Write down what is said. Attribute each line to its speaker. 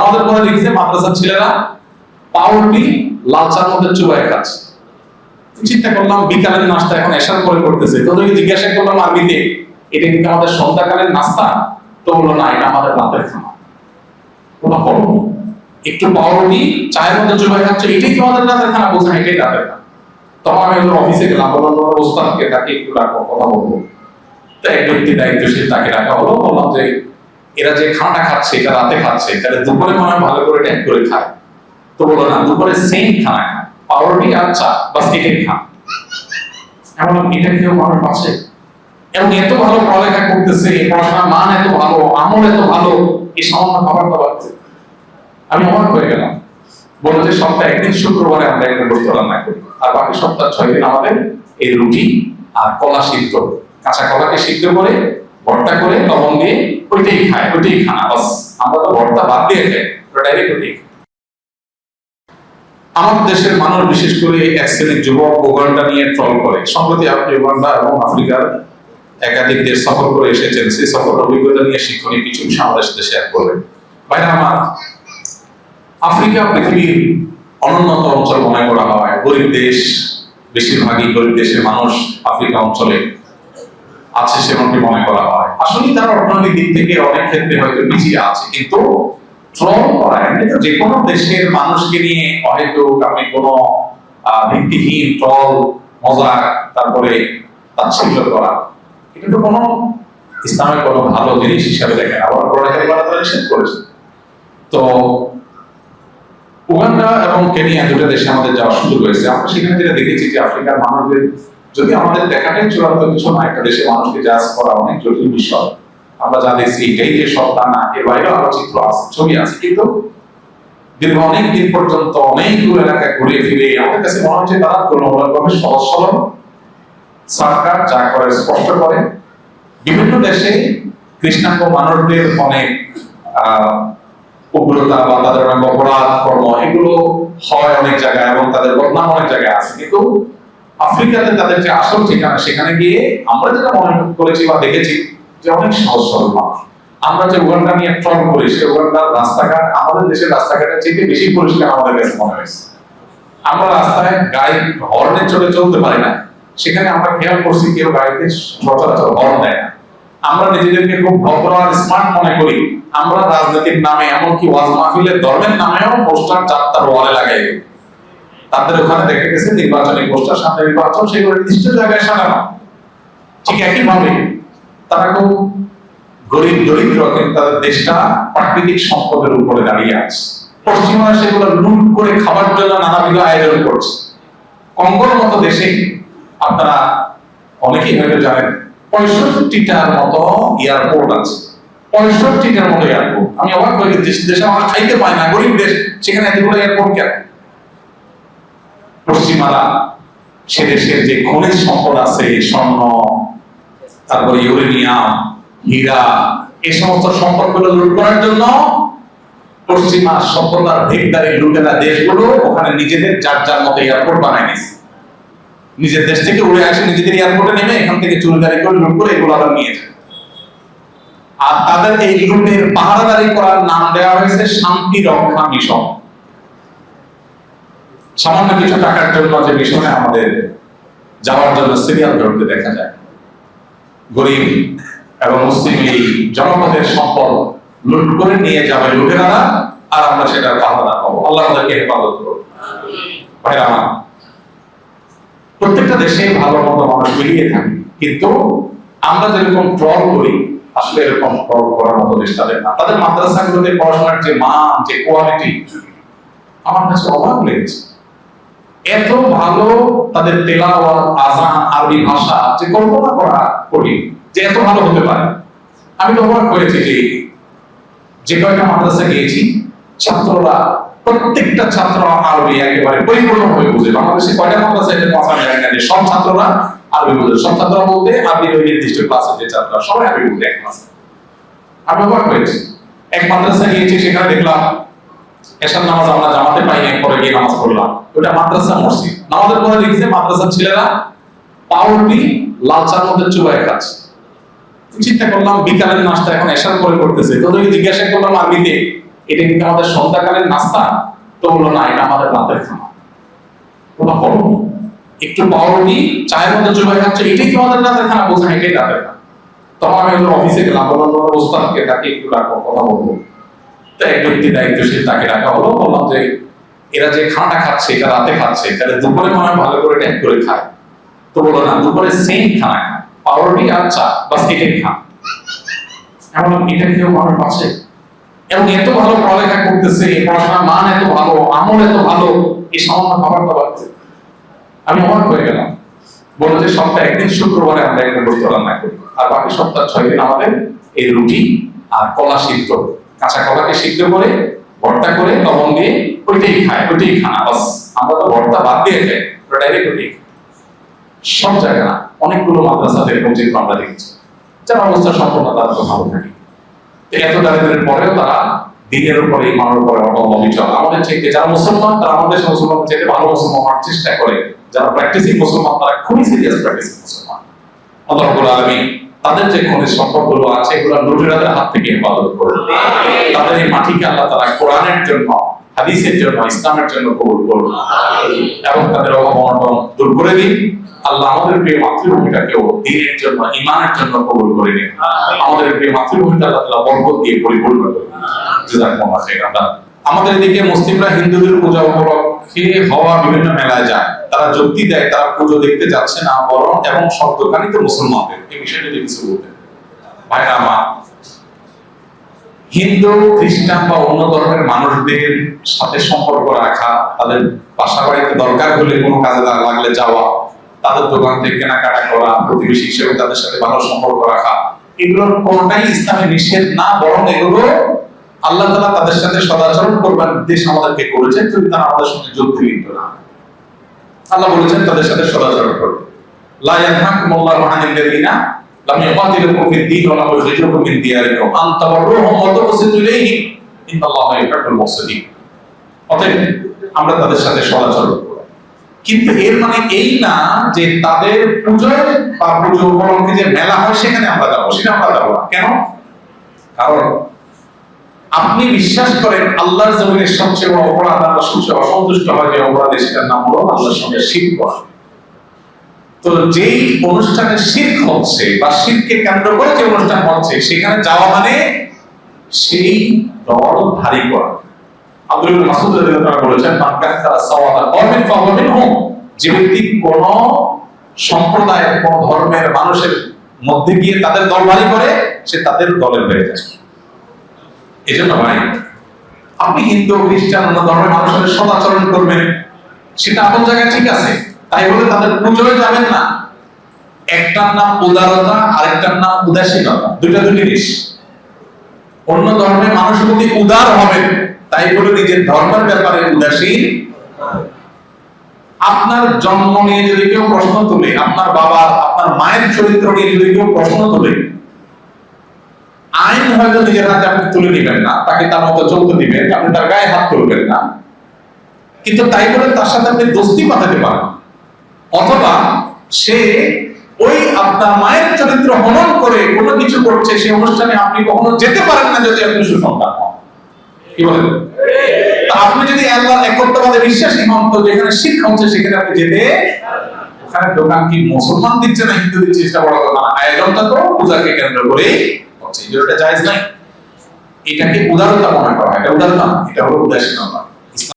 Speaker 1: আমাদের পরে লিখছে মাদ্রাসার ছেলেরা পাউরুটি, লাল চার মধ্যে চুবাই খাচ্ছে। চিন্তা করলাম, বিকালের নাস্তা এখন এসার করে করতেছে। তোদেরকে জিজ্ঞাসা করলাম আরবিতে এটা কি আমাদের সন্ধ্যাকালের নাস্তা? তো বলল, না, এটা আমাদের রাতের বললাম বলো একটু পাউরুটি, চায়ের মধ্যে চুবাই খাচ্ছে, এটাই কি আমাদের রাতের খানা বলছেন এটাই রাতের খানা তখন আমি অফিসে গেলাম, বললাম তোমার ওস্তাদকে তাকে একটু রাখো, কথা বলব। তো এক ব্যক্তি দায়িত্বশীল তাকে রাখা হলো, বললাম যে এরা যে খানাটা খাচ্ছে, এটা রাতে খাচ্ছে, তাহলে দুপুরে মনে হয় ভালো করে ট্যাগ করে খায়। তো বলল না, দুপুরে সেম খানা খায়। পাউরুটি আর চা, বাস এটাই খান এমন এটা কেউ মানুষ আছে এবং এত ভালো পড়ালেখা করতেছে পড়াশোনার মান এত ভালো, আমল এত ভালো, এই সামান্য খাবার দাবার আমি অবাক হয়ে গেলাম। বলে যে সপ্তাহে একদিন শুক্রবারে আমরা একটা গোস্ত রান্না করি, আর বাকি সপ্তাহ ছয় দিন আমাদের এই রুটি আর কলা সিদ্ধ। কাঁচা কলাকে সিদ্ধ করে, ভর্তা করে, লবণ দিয়ে ওইটাই খায় ওইটাই খানা বাস, আমরা তো ভর্তা বাদ দিয়ে খাই ডাইরেক্ট ওইটাই খাই। আমাদের দেশের মানুষ বিশেষ করে এক শ্রেণির যুবক উগান্ডা নিয়ে ট্রল করে। সম্প্রতি আপনি উগান্ডা এবং আফ্রিকার একাধিক দেশ সফর করে এসেছেন, সেই সফর অভিজ্ঞতা নিয়ে শিক্ষণীয় কিছু বিষয় আমাদের সাথে শেয়ার করবেন ভাইরা আমার, আফ্রিকা পৃথিবীর অনুন্নত অঞ্চল মনে করা হয়। গরিব দেশ, বেশিরভাগই গরিব দেশের মানুষ আফ্রিকা অঞ্চলে। আছে সেমনটি মনে করা হয়। আসলে তারা অর্থনৈতিক দিক থেকে অনেক ক্ষেত্রে হয়তো পিছিয়ে আছে, কিন্তু করা যে কোনো দেশের মানুষকে নিয়ে হয়তো আপনি কোনো ভিত্তিহীন মজাক, তারপরে তাচ্ছিল্য করা, এটা তো কোনো ইসলামের কোনো ভালো জিনিস হিসাবে দেখেন আবার কোরআনের বারাতা নিষেধ করেছে। তো উগান্ডা এবং কেনিয়া দুটো দেশে আমাদের যাওয়ার সুযোগ হয়েছে। আমরা সেখানে যেটা দেখেছি যে আফ্রিকার মানুষদের যদি আমাদের দেখাটাই চূড়ান্ত কিছু না, একটা দেশের মানুষকে জাজ করা অনেক জটিল বিষয়। আমরা যা দেখছি এটাই যে সব তা না, এর বাইরেও আরও চিত্র আছে, ছবি আছে, কিন্তু দীর্ঘ ঘুরে ফিরে আমাদের কাছে মনে হচ্ছে তারা তুলনামূলকভাবে সহজ সরল সরকার যা করে স্পষ্ট করে। বিভিন্ন দেশে কৃষ্ণাঙ্গ অনেক উগ্রতা বা তাদের অনেক অপরাধ, কর্ম, এগুলো হয় অনেক জায়গায় এবং তাদের বদনাম অনেক জায়গায় আছে। কিন্তু আফ্রিকাতে তাদের যে আসল ঠিকানা, সেখানে গিয়ে আমরা যেটা মনে করেছি বা দেখেছি যে অনেক সহজ সরল মানুষ। আমরা যে উগান্ডা নিয়ে ট্রল করি সে উগান্ডার রাস্তাঘাট আমাদের দেশের রাস্তাঘাটের চেয়ে বেশি পরিষ্কার আমাদের কাছে মনে হয়েছে। আমরা রাস্তায় গাড়ি হর্নে চলে চলতে পারি না। সেখানে আমরা খেয়াল করছি কেউ গাড়িতে সচরাচর হর্ন দেয় না। আমরা নিজেদেরকে খুব ভদ্র আর স্মার্ট মনে করি। আমরা রাজনীতির নামে, এমনকি ওয়াজ মাহফিলের ধর্মের নামেও পোস্টার চারটার ওয়ালে লাগাই। তাদের ওখানে দেখা গেছে নির্বাচনী পোস্টার, সামনে নির্বাচন, সেগুলো নির্দিষ্ট জায়গায় সাজানো। ঠিক একই ভাবে তারা খুব গরিব দরিদ্র, কিন্তু তাদের দেশটা প্রাকৃতিক সম্পদের উপরে দাঁড়িয়ে আছে। পশ্চিমরা সেগুলো লুট করে খাবার জন্য নানাবিধ আয়োজন করছে। কঙ্গোর মতো দেশে আপনারা অনেকেই হয়তো জানেন, পঁয়ষট্টিটার মতো এয়ারপোর্ট আছে। পঁয়ষট্টিটার মতো এয়ারপোর্ট। আমি অবাক হয়ে গেছি, দেশ- দেশে আমরা খাইতে পাই না, গরিব দেশ, সেখানে এতগুলো এয়ারপোর্ট কেন? পশ্চিমারা সে দেশের যে খনিজ সম্পদ আছে, স্বর্ণ, তারপর ইউরেনিয়াম, হীরা, এ সমস্ত সম্পদগুলো লুট করার জন্য পশ্চিমা সভ্যতার ভেগদারি লুটেরা দেশগুলো, ওখানে নিজেদের যার যার মতো এয়ারপোর্ট বানায় নিয়েছে নিজের দেশ থেকে উড়ে আসে, নিজেদের এয়ারপোর্টে নেমে এখান থেকে চুরিদারি করে লুট করে এগুলো আবার নিয়ে যায়। আর তাদের এই লুটের পাহারাদারি করার নাম দেওয়া হয়েছে শান্তি রক্ষা মিশন। সামান্য কিছু টাকার জন্য যে মিশনে আমাদের যাওয়ার জন্য সিরিয়াল ধরতে দেখা যায়। গরিব এবং মুসলিম এই জনপদের সম্পদ লুট করে নিয়ে যাবে লুটেরারা, আর আমরা সেটার পাহারা পাবো আল্লাহ আমাদেরকে হেফাজত করুন। ভাইরা প্রত্যেকটা দেশে ভালো মতো মানুষ মিলিয়ে থাকে, কিন্তু আমরা যেরকম ট্রল করি, আসলে এরকম ট্রল করার মতো দেশ তাদের না। তাদের মাদ্রাসাগুলোতে পড়াশোনার যে মান, যে কোয়ালিটি আমার কাছে অবাক লেগেছে। এত ভালো তাদের তেলাওয়াত আজান আরবি ভাষা যে কল্পনা করা করি যে এত ভালো হতে পারে। আমি তো অবাক হয়েছি যে যে কয়েকটা মাদ্রাসা গিয়েছি, ছাত্ররা, প্রত্যেকটা ছাত্র আরবি একেবারে পরিপূর্ণ হয়ে বুঝে। বাংলাদেশে কয়টা মাদ্রাসা এটা না, যে সব ছাত্ররা আরবি বুঝে। সব ছাত্ররা বলতে আরবি ওই নির্দিষ্ট ক্লাসের যে ছাত্ররা, সবাই আরবি বুঝে এক ক্লাসে আমি অবাক হয়েছি। এক মাদ্রাসা গিয়েছি, সেখানে দেখলাম এসার নামাজ আমরা জামাতে পাই পরে গিয়ে নামাজ পড়লাম। ওটা মাদ্রাসা মসজিদ। নামাজের পরে মাদ্রাসার ছেলেরা পাউরুটি লাল চার মধ্যে খাচ্ছে। চিন্তা করলাম বিকালের নাস্তা এখন এসার করে করতেছে। তোদেরকে জিজ্ঞাসা করলাম এটা কিন্তু আমাদের সন্ধ্যাকালের নাস্তা? তো বলল না এটা আমাদের রাতের খানা। ওটা বলো একটু পাউরুটি চায়ের মধ্যে চুবাই খাচ্ছে এটাই কি আমাদের রাতের খানা? বলছে "হ্যাঁ, এটাই রাতের খানা। তখন আমি অফিসে গেলাম বললাম ওস্তাদকে তাকে একটু রাখো কথা বলব। তো এক ব্যক্তি দায়িত্বশীল তাকে ডাকা হলো বললাম যে, এরা যে খানাটা খাচ্ছে, এটা রাতে খাচ্ছে তাহলে দুপুরে মনে ভালো করে ট্যাগ করে খায়। তো বলল, না, দুপুরে সেম খানা পাউরুটি আর চা, বাস এটাই খা। এমন এটা কেউ মানুষ আছে এবং এত ভালো পড়ালেখা করতেছে পড়াশোনার মান এত ভালো, আমল এত ভালো এই সামান্য খাবার দাবার আমি অবাক হয়ে গেলাম। বলল যে, সপ্তাহে একদিন শুক্রবারে আমরা একটা বস্তু রান্না করি, আর বাকি সপ্তাহ ছয় দিন আমাদের এই রুটি আর কলা সিদ্ধ। কাঁচা কলাকে সিদ্ধ করে, ভর্তা করে, লবণ দিয়ে ওইটাই খায় ওইটাই খানা বাস। আমরা তো ভর্তা বাদ দিয়ে খাই, ওটা ডাইরেক্ট ওইটাই। সব জায়গা না, অনেকগুলো মাদ্রাসাতে এরকম চিত্র আমরা দেখেছি। যার অবস্থা সম্পূর্ণ তারা তো ভালো থাকে। এত দারিদ্রের পরেও তারা দিনের উপরে ইমানের উপরে অটল আমাদের চাইতে যারা মুসলমান, তারা আমাদের দেশের মুসলমান চাইতে ভালো মুসলমান হওয়ার চেষ্টা করে। যারা প্র্যাকটিসিং মুসলমান, তারা খুবই সিরিয়াস প্র্যাকটিসিং মুসলমান। রাব্বুল আলামিন তাদের যে খনিজ সম্পদগুলো আছে এগুলো লুটেরাদের হাত থেকে হেফাজত করুন। তাদের এই মাটিকে আল্লাহ তারা কোরআনের জন্য হাদিসের জন্য ইসলামের জন্য কবুল করুন। এবং তাদের অভাব দূর করে দিন। আল্লাহ আমাদের প্রিয় মাতৃভূমিটাকেও দিনের জন্য ইমানের জন্য কবুল করে নিন। আমাদের প্রিয় মাতৃভূমিটা আল্লাহ তাআলা বরকত দিয়ে পরিপূর্ণ করুন। আমাদের এদিকে মুসলিমরা হিন্দুদের পূজা উপলক্ষে হওয়া বিভিন্ন মেলায় যায়। তারা যুক্তি দেয়, তারা পুজো দেখতে যাচ্ছে না বরং এবং সব দোকানই তো মুসলমানদের এই বিষয়ে যদি কিছু বলতেন ভাইরা আমার, হিন্দু, খ্রিস্টান বা অন্য ধর্মের মানুষদের সাথে সম্পর্ক রাখা, তাদের বাসা বাড়িতে দরকার হলে কোনো কাজে লাগলে যাওয়া, তাদের দোকান থেকে কেনাকাটা করা, প্রতিবেশী হিসেবে তাদের সাথে ভালো সম্পর্ক রাখা, এগুলোর কোনটাই ইসলামে নিষেধ না, বরং এগুলো আল্লাহ তাআলা তাদের সাথে সদাচরণ করবার নির্দেশ আমাদেরকে করেছেন যদি তারা আমাদের সঙ্গে যুক্তি লিপ্ত না। আল্লাহ বলেছেন, তাদের সাথে সদাচরণ করবে আমরা তাদের সাথে কিন্তু এর মানে এই না যে তাদের পুজোয় বা পুজো উপলক্ষে যে মেলা হয়, সেখানে আমরা যাব। সেটা আমরা যাব না। কেন? কারণ আপনি বিশ্বাস করেন আল্লাহর জমিনের সবচেয়ে বড় অপরাধ আমরা সবচেয়ে অসন্তুষ্ট হয় যে অপরাধে সেটার নাম হলো আল্লাহর সঙ্গে শির করা। তো যেই অনুষ্ঠানে শির্ক হচ্ছে বা শিরকে কেন্দ্র করে যে অনুষ্ঠান হচ্ছে, সেখানে যাওয়া মানে সেই দল ভারী করা। আব্দুল মাসুদ রাদিয়াল্লাহু বলেছেন, মান কাসারা সাওয়াদা কওমিন ফাহুয়া মিনহুম যে ব্যক্তি কোন সম্প্রদায়ের, কোন ধর্মের মানুষের মধ্যে গিয়ে তাদের দল ভারী করে, সে তাদের দলের হয়ে যায়। এজন্য ভাই, আপনি হিন্দু, খ্রিস্টান, অন্য ধর্মের মানুষের সদাচরণ করবেন, সেটা আপন জায়গায় ঠিক আছে, তাই বলে তাদের পুজোয় যাবেন না। একটার নাম উদারতা, আরেকটার নাম উদাসীনতা, দুইটা দুই জিনিস। অন্য ধর্মের মানুষের প্রতি উদার হবেন তাই বলে নিজের ধর্মের ব্যাপারে উদাসীন। আপনার জন্ম নিয়ে যদি কেউ প্রশ্ন তোলে, আপনার বাবার, আপনার মায়ের চরিত্র নিয়ে যদি কেউ প্রশ্ন তোলে আইন হয়তো নিজের হাতে আপনি তুলে নিবেন না, তাকে তার মতো চলতে দিবেন আপনি তার গায়ে হাত তুলবেন না। কিন্তু তাই বলে তার সাথে আপনি দোস্তি পাঠাতে পারেন। অথবা সে ওই আপনার মায়ের চরিত্র হনন করে কোনো কিছু করছে, সেই অনুষ্ঠানে আপনি কখনো যেতে পারেন না যদি আপনি সুসন্তান হন কি বলেন? আপনি যদি আল্লাহ একত্ববাদে বিশ্বাসী হন, তো যেখানে শিক্ষা হচ্ছে সেখানে আপনি যেতে ওখানে দোকান কি মুসলমান দিচ্ছে না হিন্দু দিচ্ছে, সেটা বড় কথা আয়োজনটা তো পূজাকে কেন্দ্র করে হচ্ছে এই এটা জায়েজ নাই এটাকে উদারতা মনে করা এটা উদারতা এটা হলো উদাসীনতা।